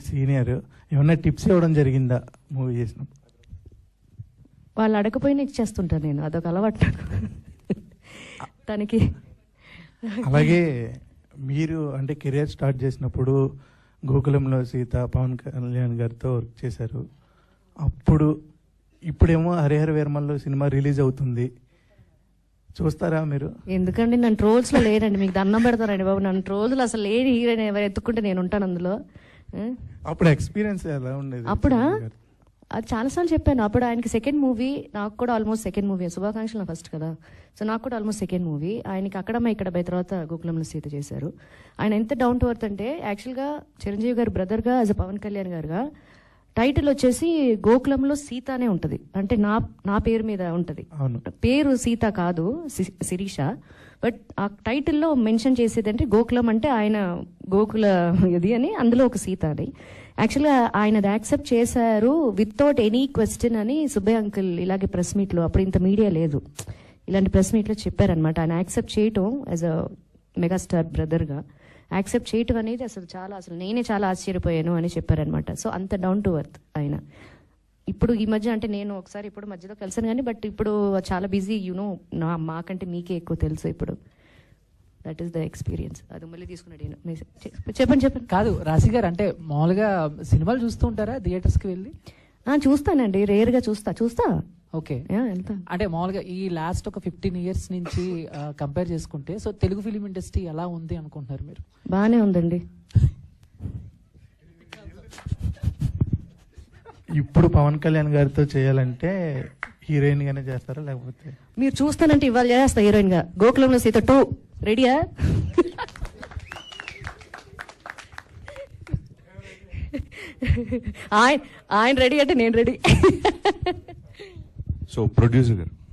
Senior. ఏమన్నా tips ఇవ్వడం జరిగిందా మూవీ చేసినప్పుడు? వాళ్ళు అడగపోయినా ఇచ్చేస్తుంటాను నేను అదొక అలవాటు నాకు. తనకి అలాగే మీరు అంటే కెరియర్ స్టార్ట్ చేసినప్పుడు గోకులంలో సీత పవన్ కళ్యాణ్ గారితో వర్క్ చేశారు. అప్పుడు ఇప్పుడేమో హరిహర వేర్మల్లో సినిమా రిలీజ్ అవుతుంది. చూస్తారా మీరు? ఎందుకండి? నన్ను ట్రోల్స్లో లేరండి. మీకు దండం పెడతారండి బాబు. నన్ను ట్రోల్స్ అసలు లేని హీరోయిన్ ఎవరు ఎత్తుకుంటే నేను ఉంటాను అందులో? అప్పుడు ఎక్స్పీరియన్స్ ఎలా ఉండేది? అప్పుడా? అది చాలాసార్లు చెప్పాను. అప్పుడు ఆయనకి సెకండ్ మూవీ నాకు కూడా ఆల్మోస్ట్ సెకండ్ మూవీ శుభాకాంక్షలు నా ఫస్ట్ కదా. సో నాకు కూడా ఆల్మోస్ట్ సెకండ్ మూవీ ఆయనకి అక్కడమ్మ ఇక్కడ బై తర్వాత గోకులంలో సీత చేశారు. ఆయన ఎంత డౌన్ టు అర్త్ అంటే యాక్చువల్గా చిరంజీవి గారి బ్రదర్గా యాజ్ అ పవన్ కళ్యాణ్ గారుగా టైటిల్ వచ్చేసి గోకులంలో సీత అనే ఉంటుంది. అంటే నా నా పేరు మీద ఉంటుంది. పేరు సీత కాదు శిరీష. బట్ ఆ టైటిల్లో మెన్షన్ చేసేది అంటే గోకులం అంటే ఆయన గోకుల ఇది అని అందులో ఒక సీత అని యాక్చువల్గా ఆయన అది యాక్సెప్ట్ చేశారు వితౌట్ ఎనీ క్వశ్చన్ అని సుబ్బయ్య అంకుల్ ఇలాగే ప్రెస్ మీట్లో అప్పుడు ఇంత మీడియా లేదు. ఇలాంటి ప్రెస్ మీట్లో చెప్పారనమాట ఆయన యాక్సెప్ట్ చేయటం యాజ్ అ మెగాస్టార్ బ్రదర్గా యాక్సెప్ట్ చేయటం అనేది అసలు చాలా అసలు నేనే చాలా ఆశ్చర్యపోయాను అని చెప్పారనమాట సో అంత డౌన్ టు అర్త్ ఆయన. ఇప్పుడు ఈ మధ్య అంటే నేను ఒకసారి ఇప్పుడు మధ్యలో కలిసాను కానీ బట్ ఇప్పుడు చాలా బిజీ యూనో నా మాకంటే మీకే ఎక్కువ తెలుసు ఇప్పుడు. దట్ ఈస్ ద ఎక్స్పీరియన్స్ అది మళ్ళీ తీసుకున్నాడు. మీ- చెప్పండి చెప్పండి. కాదు రాశి గారు అంటే మామూలుగా సినిమాలు చూస్తూ ఉంటారా థియేటర్స్కి వెళ్ళి చూస్తానండి. రేర్గా చూస్తా. చూస్తా? ఓకే. అంటే మామూలుగా ఈ లాస్ట్ ఒక ఫిఫ్టీన్ ఇయర్స్ నుంచి కంపేర్ చేసుకుంటే సో తెలుగు ఫిలిం ఇండస్ట్రీ ఎలా ఉంది అనుకుంటున్నారు మీరు? బాగానే ఉందండి. ఇప్పుడు పవన్ కళ్యాణ్ గారితో చేయాలంటే హీరోయిన్ గానే చేస్తారా లేకపోతే? మీరు చూస్తానంటే ఇవాళ చేస్తా హీరోయిన్గా. గోకులంలో సీత టూ. రెడీయా? ఆయన ఆయన రెడీ అంటే నేను రెడీ. సో ప్రొడ్యూసర్ గారు.